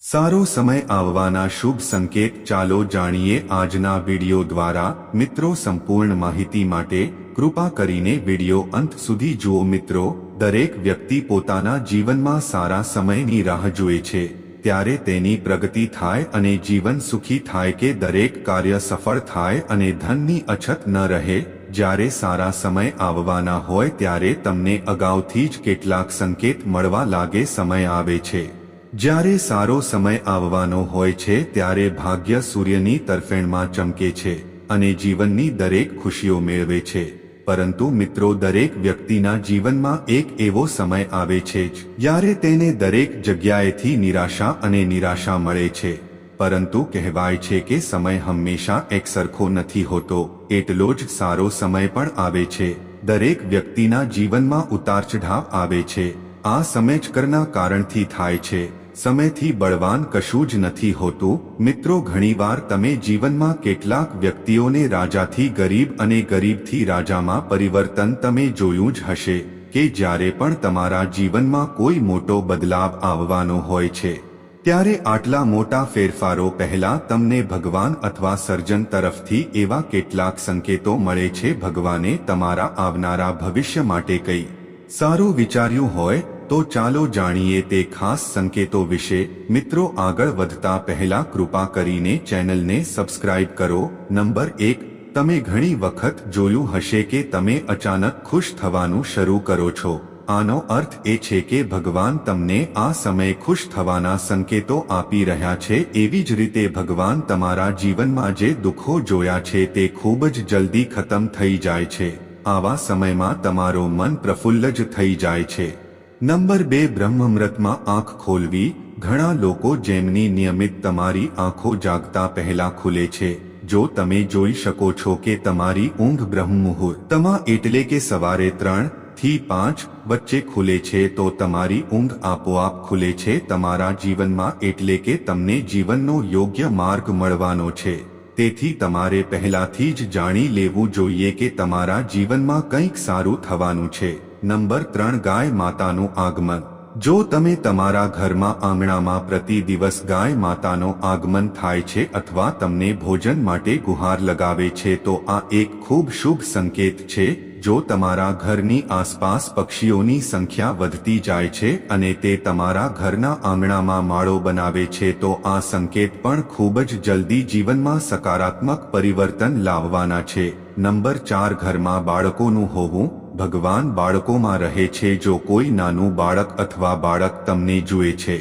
સારો સમય આવવાના શુભ સંકેત ચાલો જાણીએ આજના વિડિયો દ્વારા. મિત્રો, સંપૂર્ણ માહિતી માટે કૃપા કરીને વિડિયો અંત સુધી જુઓ. મિત્રો, દરેક વ્યક્તિ પોતાના જીવનમાં સારા સમયની રાહ જુએ છે. ત્યારે તેની પ્રગતિ થાય અને જીવન સુખી થાય કે દરેક કાર્ય સફળ થાય અને ધનની અછત ન રહે. જ્યારે સારા સમય આવવાના હોય ત્યારે તમને અગાઉથી જ કેટલાક સંકેત મળવા લાગે સમય આવે છે. જ્યારે સારો સમય આવવાનો હોય છે, ત્યારે ભાગ્ય સૂર્યની તરફેણમાં ચમકે છે અને જીવનની દરેક ખુશીઓ મેળવે છે. પરંતુ મિત્રો, દરેક વ્યક્તિના જીવનમાં એક એવો સમય આવે છે જ, જ્યારે તેને દરેક જગ્યાએથી નિરાશા અને નિરાશા મળે છે. પરંતુ કહેવાય છે કે સમય હંમેશા એકસરખો નથી હોતો. એટલો જ સારો સમય પણ આવે છે. દરેક વ્યક્તિના જીવનમાં ઉતાર ચઢાવ આવે છે. આ સમય જ કરના કારણથી થાય છે. સમયથી બળવાન કશું જ નથી હોતું. મિત્રો, ઘણીવાર તમે જીવનમાં કેટલાક વ્યક્તિઓને રાજાથી ગરીબ અને ગરીબથી રાજામાં પરિવર્તન તમે જોયું જ હશે, કે જ્યારે પણ તમારા જીવનમાં કોઈ મોટો બદલાવ આવવાનો હોય છે, ત્યારે આટલા મોટા ફેરફારો પહેલા તમને ભગવાન અથવા સર્જન તરફથી એવા કેટલાક સંકેતો મળે છે, ભગવાને તમારા આવનારા ભવિષ્ય માટે કઈ સારું વિચાર્યું હોય તો ચાલો જાણીએ તે ખાસ સંકેતો વિશે. મિત્રો, આગળ વધતા પહેલા કૃપા કરીને ચેનલને સબસ્ક્રાઇબ કરો. નંબર એક, તમે ઘણી વખત જોયું હશે કે તમે અચાનક ખુશ થવાનું શરૂ કરો છો. આનો અર્થ એ છે કે ભગવાન તમને આ સમયે ખુશ થવાના સંકેતો આપી રહ્યા છે. એવી જ રીતે ભગવાન તમારા જીવનમાં જે દુઃખો જોયા છે તે ખૂબ જ જલ્દી ખતમ થઈ જાય છે. આવા સમયમાં તમારો મન પ્રફુલ્લ જ થઈ જાય છે. નંબર બે બ્રહ્મમૃતમાં આંખ ખોલવી, ઘણા લોકો જેમની નિયમિત તમારી આંખો જાગતા પહેલા ખુલે છે. જો તમે જોઈ શકો છો કે તમારી ઊંઘ બ્રહ્મ મુહૂર્તમાં એટલે કે સવારે ત્રણથી પાંચ વચ્ચે ખુલે છે તો તમારી ઊંઘ આપોઆપ ખુલે છે. તમારા જીવનમાં એટલે કે તમને જીવનનો યોગ્ય માર્ગ મળવાનો છે. તેથી તમારે પહેલાથી જ જાણી લેવું જોઈએ કે તમારા જીવનમાં કંઈક સારું થવાનું છે. નંબર ત્રણ ગાય માતાનું આગમન. જો તમે તમારા ઘરમાં આંગણામાં પ્રતિ દિવસ ગાય માતાનો આગમન થાય છે અથવા તમને ભોજન માટે ગુહાર લગાવે છે તો આ એક ખૂબ શુભ સંકેત છે, જો તમારા ઘરની આસપાસ પક્ષીઓની સંખ્યા વધતી જાય છે અને તે તમારા ઘરના આંગણામાં માળો બનાવે છે તો આ સંકેત પણ ખૂબ જ જલ્દી જીવનમાં સકારાત્મક પરિવર્તન લાવવાના છે. નંબર ચાર ઘરમાં બાળકોનું હોવું ભગવાન બાળકોમાં રહે છે જો કોઈ નાનું બાળક અથવા બાળક તમને જુએ છે.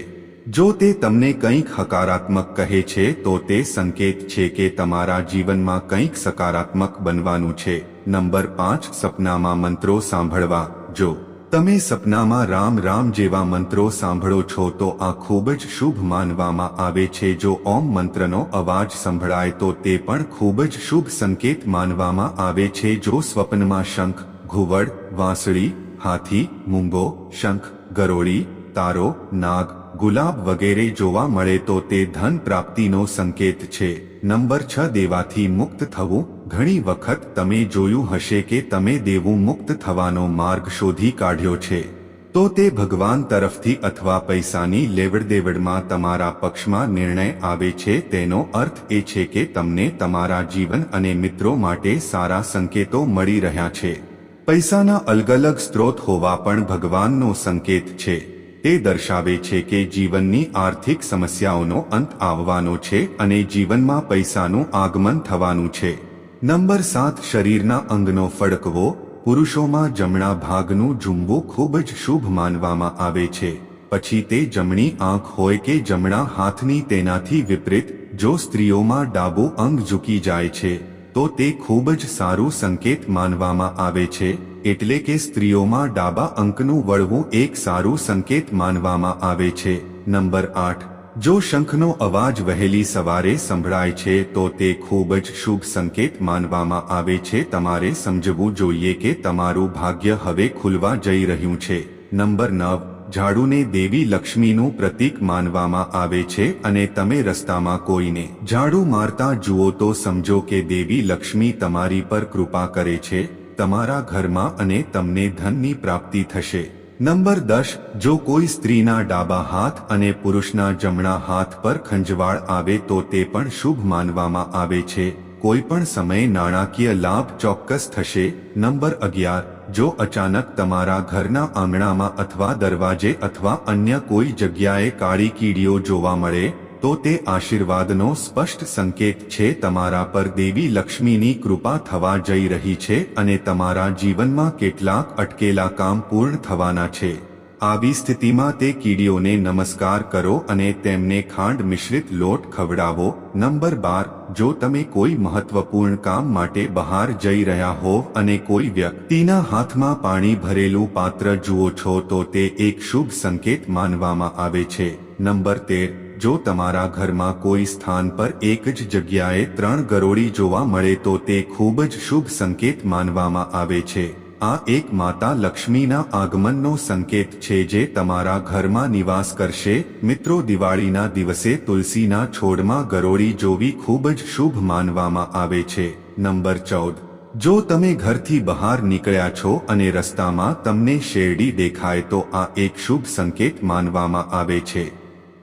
જો તે તમને કંઈક હકારાત્મક કહે છે, તો તે સંકેત છે કે તમારા જીવનમાં કંઈક સકારાત્મક બનવાનું છે. નંબર પાંચ, સપનામાં મંત્રો સાંભળવા. જો તમે સપનામાં રામ રામ જેવા મંત્રો સાંભળો છો, તો આ ખૂબ જ શુભ માનવામાં આવે છે. જો ઓમ મંત્રનો અવાજ સંભળાય, તો તે પણ ખૂબ જ શુભ સંકેત માનવામાં આવે છે. જો સ્વપ્નમાં શંખ ઘુવડ, વાંસળી, હાથી, મૂંગો, શંખ, ગરોળી, તારો, નાગ, ગુલાબ વગેરે જોવા મળે તો તે ધન પ્રાપ્તિનો સંકેત છે. નંબર છ, દેવાથી મુક્ત થવું. ઘણી વખત તમે જોયું હશે કે તમે દેવું મુક્ત થવાનો માર્ગ શોધી કાઢ્યો છે. તો તે ભગવાન તરફથી અથવા પૈસાની લેવડદેવડમાં તમારા પક્ષમાં નિર્ણય આવે છે. તેનો અર્થ એ છે કે તમને તમારા જીવન અને મિત્રો માટે સારા સંકેતો મળી રહ્યા છે. પૈસાના અલગ અલગ સ્ત્રોત હોવા પણ ભગવાનનો સંકેત છે. તે દર્શાવે છે કે જીવનની આર્થિક સમસ્યાઓનો અંત આવવાનો છે અને જીવનમાં પૈસાનું આગમન થવાનું છે. નંબર સાત, શરીરના અંગનો ફડકવો પુરુષોમાં જમણા ભાગનું ઝુંબવું ખૂબ જ શુભ માનવામાં આવે છે. પછી તે જમણી આંખ હોય કે જમણા હાથની તેનાથી વિપરીત, જો સ્ત્રીઓમાં ડાબો અંગ ઝૂકી જાય છે તો તે ખૂબ જ સારું સંકેત માનવામાં આવે છે, એટલે કે સ્ત્રીઓમાં ડાબા અંકનું વળવું એક સારું સંકેત માનવામાં આવે છે. નંબર આઠ. જો શંખનો અવાજ વહેલી સવારે સંભળાય છે, તો તે ખૂબ જ શુભ સંકેત માનવામાં આવે છે. તમારે સમજવું જોઈએ કે તમારું ભાગ્ય હવે ખુલવા જઈ રહ્યું છે. નંબર નવ. ઝાડુને દેવી લક્ષ્મીનું પ્રતીક માનવામાં આવે છે અને તમે રસ્તામાં કોઈને ઝાડુ મારતા જુઓ તો સમજો કે દેવી લક્ષ્મી તમારી પર કૃપા કરે છે, તમારા ઘરમાં અને તમને ધનની પ્રાપ્તિ થશે. નંબર દસ, જો કોઈ સ્ત્રીના ડાબા હાથ અને પુરુષના જમણા હાથ પર ખંજવાળ આવે તો તે પણ શુભ માનવામાં આવે છે. કોઈ પણ સમયે નાણાકીય લાભ ચોક્કસ થશે. નંબર અગિયાર જો અચાનક તમારા ઘરના આંગણામાં અથવા દરવાજે અથવા અન્ય કોઈ જગ્યાએ કાળી કીડીઓ જોવા મળે, તો તે આશીર્વાદનો સ્પષ્ટ સંકેત છે. તમારા પર દેવી લક્ષ્મીની કૃપા થવા જઈ રહી છે અને તમારા જીવનમાં કેટલાક અટકેલા કામ પૂર્ણ થવાના છે. આવી સ્થિતિમાં તે કીડીઓને નમસ્કાર કરો અને તેમને ખાંડ મિશ્રિત લોટ ખવડાવો. નંબર બાર, જો તમે કોઈ મહત્વપૂર્ણ કામ માટે બહાર જઈ રહ્યા હોવ અને કોઈ વ્યક્તિના હાથમાં પાણી ભરેલું પાત્ર જુઓ છો તો તે એક શુભ સંકેત માનવામાં આવે છે. નંબર તેર, જો તમારા ઘરમાં કોઈ સ્થાન પર એક જ જગ્યાએ ત્રણ ગરોળી જોવા મળે તો તે ખૂબ જ શુભ સંકેત માનવામાં આવે છે. આ એક માતા લક્ષ્મીના આગમનનો સંકેત છે જે તમારા ઘરમાં નિવાસ કરશે. મિત્રો, દિવાળીના દિવસે તુલસીના છોડમાં ગરોળી જોવી ખૂબ જ શુભ માનવામાં આવે છે. નંબર ચૌદ. જો તમે ઘરથી બહાર નીકળ્યા છો અને રસ્તામાં તમને શેરડી દેખાય તો આ એક શુભ સંકેત માનવામાં આવે છે.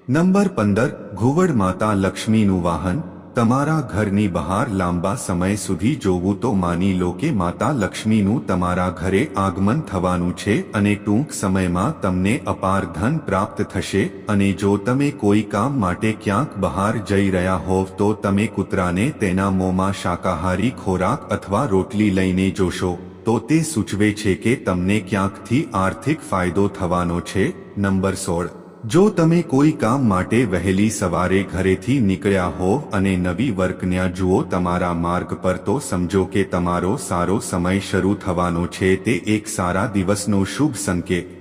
નંબર પંદર. ઘુવડ માતા લક્ષ્મીનું વાહન. તમારા ઘરની બહાર લાંબા સમય સુધી જોવું તો માની લો કે માતા લક્ષ્મીનું તમારા ઘરે આગમન થવાનું છે અને ટૂંક સમયમાં તમને અપાર ધન પ્રાપ્ત થશે અને જો તમે કોઈ કામ માટે ક્યાંક બહાર જઈ રહ્યા હોવ તો તમે કૂતરાને તેના મોંમાં શાકાહારી ખોરાક અથવા રોટલી લઈને જોશો. તો તે સૂચવે છે કે તમને ક્યાંકથી આર્થિક ફાયદો થવાનો છે. નંબર સોળ. જો તમે કોઈ કામ માટે વહેલી સવારે ઘરેથી નીકળ્યા હોવ અને નવી વર્કન્યા જુઓ તમારા માર્ગ પર, તો સમજો કે તમારો સારો સમય શરૂ થવાનો છે તે એક સારા દિવસનો શુભ સંકેત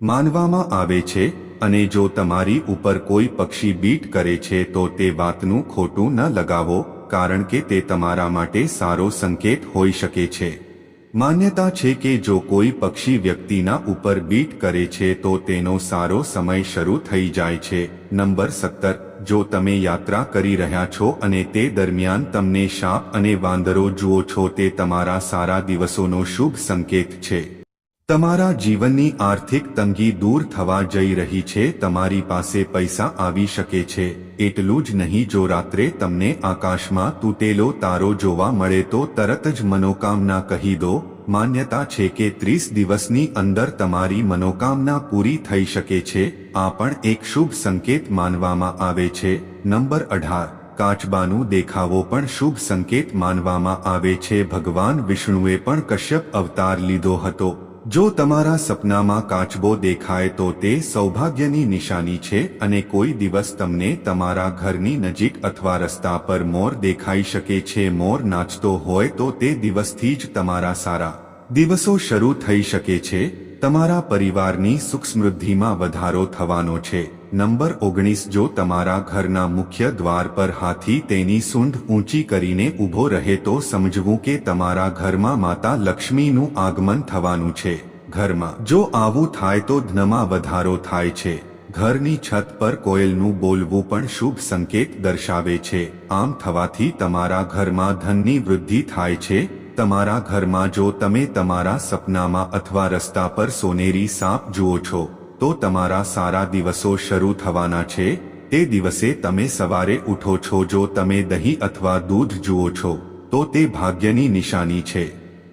માનવામાં આવે છે અને જો તમારી ઉપર કોઈ પક્ષી બીટ કરે છે, તો તે વાતનું ખોટું ન લગાવો, કારણ કે તે તમારા માટે સારો સંકેત હોઈ શકે છે. માન્યતા છે કે જો કોઈ પક્ષી વ્યક્તિના ઉપર બીટ કરે છે તો તેનો સારો સમય શરૂ થઈ જાય છે. નંબર સત્તર, જો તમે યાત્રા કરી રહ્યા છો અને તે દરમિયાન તમને શાપ અને વાંદરો જુઓ છો, તે તમારા સારા દિવસોનો શુભ સંકેત છે. તમારા જીવનની આર્થિક તંગી દૂર થવા જઈ રહી છે, તમારી પાસે પૈસા આવી શકે છે, એટલું જ નહીં જો રાત્રે તમને આકાશમાં તૂટેલો તારો જોવા મળે તો તરત જ મનોકામના કહી દો, માન્યતા છે કે ત્રીસ દિવસની અંદર તમારી મનોકામના પૂરી થઈ શકે છે, આ પણ એક શુભ સંકેત માનવામાં આવે છે, નંબર અઢાર, કાચબાનું દેખાવો પણ શુભ સંકેત માનવામાં આવે છે, ભગવાન વિષ્ણુએ પણ કશ્યપ અવતાર લીધો હતો જો તમારા સપનામાં કાચબો દેખાય તો તે સૌભાગ્યની નિશાની છે અને કોઈ દિવસ તમને તમારા ઘરની નજીક અથવા રસ્તા પર મોર દેખાઈ શકે છે, મોર નાચતો હોય તો તે દિવસથી જ તમારા સારા દિવસો શરૂ થઈ શકે છે. તમારા પરિવારની સુખ સમૃદ્ધિમાં વધારો થવાનો છે. નંબર ઓગણીસ જો તમારા ઘરના મુખ્ય દ્વાર પર હાથી તેની સૂંઢ ઊંચી કરીને ઊભો રહે તો સમજવું કે તમારા ઘરમાં માતા લક્ષ્મીનું આગમન થવાનું છે. ઘરમાં જો આવું થાય તો ધનમાં વધારો થાય છે. ઘરની છત પર કોયલનું બોલવું પણ શુભ સંકેત દર્શાવે છે. આમ થવાથી તમારા ઘરમાં ધનની વૃદ્ધિ થાય છે. તમારા ઘરમાં જો તમે તમારા સપનામાં અથવા રસ્તા પર સોનેરી સાપ જુઓ છો તો તમારા સારા દિવસો શરૂ થવાના છે. તે દિવસે તમે સવારે ઉઠો છો જો તમે દહીં અથવા દૂધ જુઓ છો, તો તે ભાગ્યની નિશાની છે.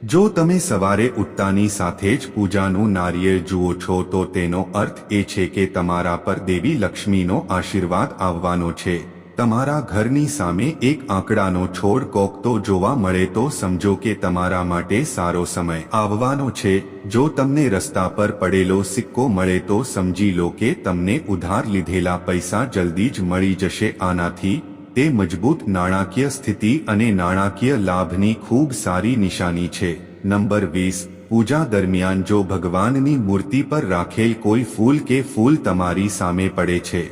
જો તમે સવારે ઉઠતાની સાથે જ પૂજાનું નારિયેળ જુઓ છો, તો તેનો અર્થ એ છે કે તમારા પર દેવી લક્ષ્મીનો આશીર્વાદ આવવાનો છે. તમારા ઘરની સામે એક આંકડાનો છોડ કોકતો જોવા મળે તો સમજો કે તમારા માટે સારો સમય આવવાનો છે. જો તમને રસ્તા પર પડેલો સિક્કો મળે તો સમજી લો કે તમને ઉધાર લીધેલા પૈસા જલ્દી જ મળી જશે. આનાથી તે મજબૂત નાણાકીય સ્થિતિ અને નાણાકીય લાભની ખૂબ સારી નિશાની છે. નંબર વીસ, પૂજા દરમિયાન જો ભગવાનની મૂર્તિ પર રાખેલ કોઈ ફૂલ કે ફૂલ તમારી સામે પડે છે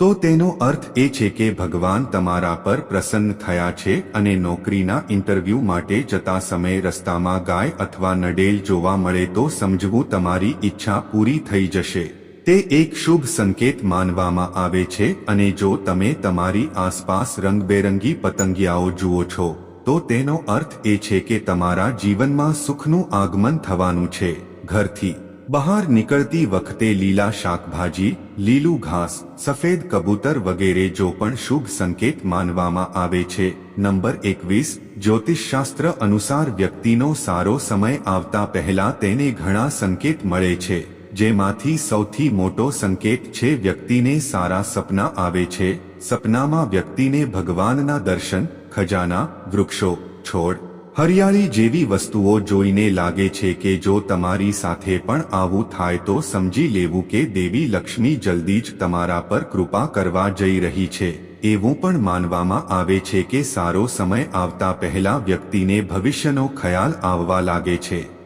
તો તેનો અર્થ એ છે કે ભગવાન તમારા પર પ્રસન્ન થયા છે અને નોકરીના ઇન્ટરવ્યૂ માટે જતા સમયે રસ્તામાં ગાય અથવા નડેલ જોવા મળે તો સમજવું તમારી ઈચ્છા પૂરી થઈ જશે. તે એક શુભ સંકેત માનવામાં આવે છે અને જો તમે તમારી આસપાસ રંગબેરંગી પતંગિયાઓ જુઓ છો, તો તેનો અર્થ એ છે કે તમારા જીવનમાં સુખનું આગમન થવાનું છે. ઘરથી બહાર નીકળતી વખતે લીલા શાકભાજી, લીલું ઘાસ, સફેદ કબૂતર વગેરે જો પણ શુભ સંકેત માનવામાં આવે છે. નંબર એકવીસ, જ્યોતિષશાસ્ત્ર અનુસાર વ્યક્તિનો સારો સમય આવતા પહેલા તેને ઘણા સંકેત મળે છે, જેમાંથી સૌથી મોટો સંકેત છે વ્યક્તિને સારા સપના આવે છે. સપનામાં વ્યક્તિને ભગવાનના દર્શન, ખજાના, વૃક્ષો, છોડ હરિયાળી જેવી વસ્તુઓ જોઈને લાગે છે કે જો તમારી સાથે પણ આવું થાય તો સમજી લેવું કે દેવી લક્ષ્મી જલ્દી જ તમારા પર કૃપા કરવા જઈ રહી છે. એવું પણ માનવામાં આવે છે કે સારો સમય આવતા પહેલા વ્યક્તિને ભવિષ્યનો ખ્યાલ આવવા લાગે છે.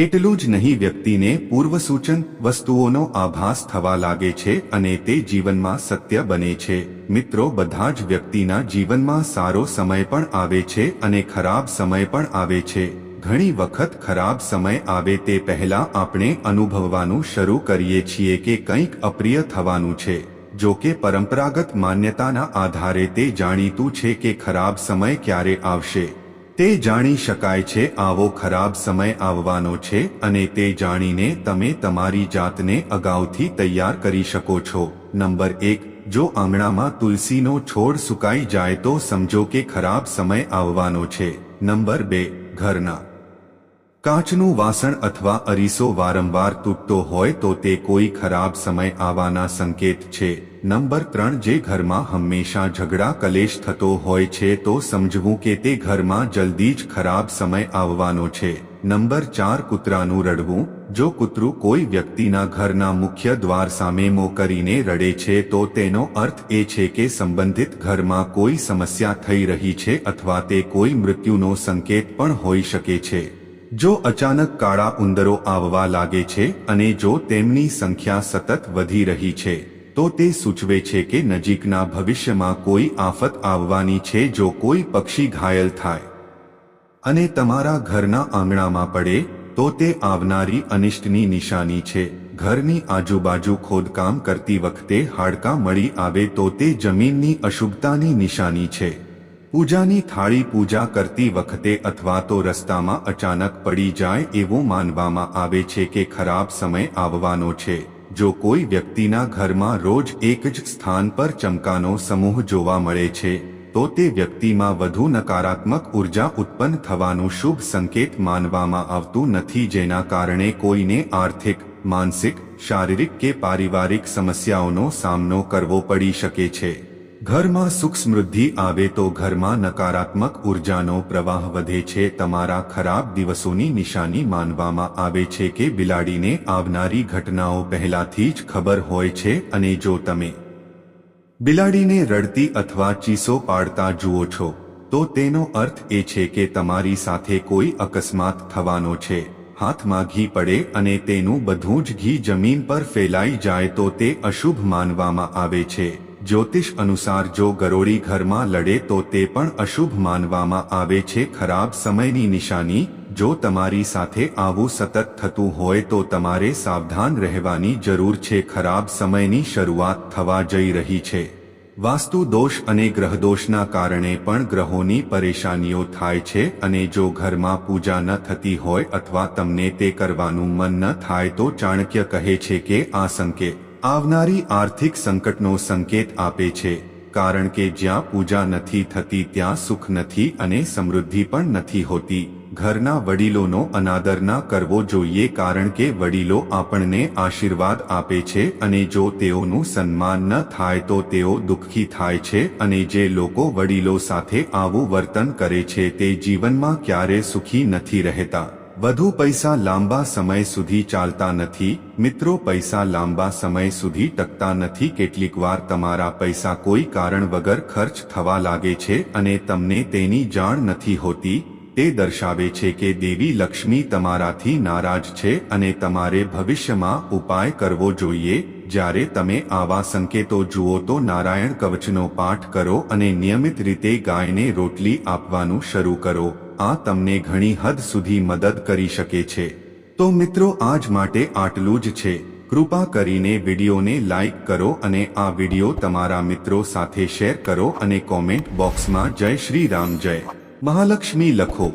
એટલું જ નહીં વ્યક્તિને પૂર્વસૂચન વસ્તુઓનો આભાસ થવા લાગે છે અને તે જીવનમાં સત્ય બને છે. મિત્રો, બધા જ વ્યક્તિના જીવનમાં સારો સમય પણ આવે છે અને ખરાબ સમય પણ આવે છે. ઘણી વખત ખરાબ સમય આવે તે પહેલા આપણે અનુભવવાનું શરૂ કરીએ છીએ કે કંઈક અપ્રિય થવાનું છે. જો કે પરંપરાગત માન્યતાના આધારે તે જાણીતું છે કે ખરાબ સમય ક્યારે આવશે. તે જાણી શકાય છે આવો ખરાબ સમય આવવાનો છે અને તે જાણીને તમે તમારી જાતને અગાઉથી તૈયાર કરી શકો છો. નંબર એક, જો આંગણામાં તુલસીનો છોડ સુકાઈ જાય તો સમજો કે ખરાબ સમય આવવાનો છે. નંબર બે, ઘરના કાચનું વાસણ અથવા અરીસો વારંવાર તૂટતો હોય તો તે કોઈ ખરાબ સમય આવવાના સંકેત છે. નંબર ત્રણ, જે ઘરમાં હંમેશા ઝઘડા કલેશ થતો હોય છે તો સમજવું કે તે ઘરમાં જલ્દી જ ખરાબ સમય આવવાનો છે. નંબર ચાર, કૂતરાનું રડવું. જો કૂતરું કોઈ વ્યક્તિના ઘરના મુખ્ય દ્વાર સામે મો કરીને રડે છે તો તેનો અર્થ એ છે કે સંબંધિત ઘરમાં કોઈ સમસ્યા થઈ રહી છે અથવા તે કોઈ મૃત્યુનો સંકેત પણ હોઈ શકે છે. જો અચાનક કાળા ઉંદરો આવવા લાગે છે અને જો તેમની સંખ્યા સતત વધી રહી છે, તો તે સૂચવે છે કે નજીકના ભવિષ્યમાં કોઈ આફત આવવાની છે જો કોઈ પક્ષી ઘાયલ થાય. અને તમારા ઘરના આંગણામાં પડે, તો તે આવનારી અનિષ્ટની નિશાની છે. ઘરની આજુબાજુ ખોદકામ કરતી વખતે હાડકાં મળી આવે તો તે જમીનની અશુભતાની નિશાની છે. પૂજાની થાળી પૂજા કરતી વખતે અથવા તો રસ્તામાં અચાનક પડી જાય એવું માનવામાં આવે છે કે ખરાબ સમય આવવાનો છે. જો કોઈ વ્યક્તિના ઘરમાં રોજ એક જ સ્થાન પર ચમકાનો સમૂહ જોવા મળે છે, તો તે વ્યક્તિમાં વધુ નકારાત્મક ઊર્જા ઉત્પન્ન થવાનું શુભ સંકેત માનવામાં આવતું નથી જેના કારણે કોઈને આર્થિક, માનસિક, શારીરિક કે પારિવારિક સમસ્યાઓનો સામનો કરવો પડી શકે છે. ઘરમાં સુખ સમૃદ્ધિ આવે તો ઘરમાં નકારાત્મક ઉર્જાનો પ્રવાહ વધે છે. તમારા ખરાબ દિવસોની નિશાની માનવામાં આવે છે કે બિલાડીને આવનારી ઘટનાઓ પહેલાથી જ ખબર હોય છે અને જો તમે બિલાડીને રડતી અથવા ચીસો પાડતા જુઓ છો, તો તેનો અર્થ એ છે કે તમારી સાથે કોઈ અકસ્માત થવાનો છે. હાથમાં ઘી પડે અને તેનું બધું જ ઘી જમીન પર ફેલાઈ જાય તો તે અશુભ માનવામાં આવે છે. જ્યોતિષ અનુસાર જો ગરોળી ઘરમાં લડે તો તે પણ અશુભ માનવામાં આવે છે. ખરાબ સમયની નિશાની, જો તમારી સાથે આવું સતત થતું હોય તો તમારે સાવધાન રહેવાની જરૂર છે. ખરાબ સમયની શરૂઆત થવા જઈ રહી છે. વાસ્તુ દોષ અને ગ્રહદોષના કારણે પણ ગ્રહોની પરેશાનીઓ થાય છે અને જો ઘરમાં પૂજા ન થતી હોય અથવા તમને તે કરવાનું મન ન થાય તો ચાણક્ય કહે છે કે આ સંકેત આવનારી આર્થિક સંકટનો સંકેત આપે છે, કારણ કે જ્યાં પૂજા નથી થતી ત્યાં સુખ નથી અને સમૃદ્ધિ પણ નથી હોતી. ઘરના વડીલોનો અનાદર ના કરવો જોઈએ કારણ કે વડીલો આપણને આશીર્વાદ આપે છે અને જો તેઓનું સન્માન ન થાય તો તેઓ દુઃખી થાય છે અને જે લોકો વડીલો સાથે આવું વર્તન કરે છે તે જીવનમાં ક્યારે સુખી નથી રહેતા. વધુ પૈસા લાંબા સમય સુધી ચાલતા નથી, મિત્રો પૈસા લાંબા સમય સુધી ટકતા નથી. કેટલીક વાર તમારા પૈસા કોઈ કારણ વગર ખર્ચ થવા લાગે છે અને તમને તેની જાણ નથી હોતી. તે દર્શાવે છે કે દેવી લક્ષ્મી તમારાથી નારાજ છે અને તમારે ભવિષ્યમાં ઉપાય કરવો જોઈએ. જ્યારે તમે આવા સંકેતો જુઓ તો નારાયણ કવચનો પાઠ કરો અને નિયમિત રીતે ગાયને રોટલી આપવાનું શરૂ કરો. આ તમને ઘણી હદ સુધી મદદ કરી શકે છે. તો મિત્રો, આજ માટે આટલું જ છે. કૃપા કરીને વિડીયોને લાઇક કરો અને આ વીડિયો તમારા મિત્રો સાથે શેર કરો અને કોમેન્ટ બોક્સમાં જય શ્રી રામ જય. મહાલક્ષ્મી લખો.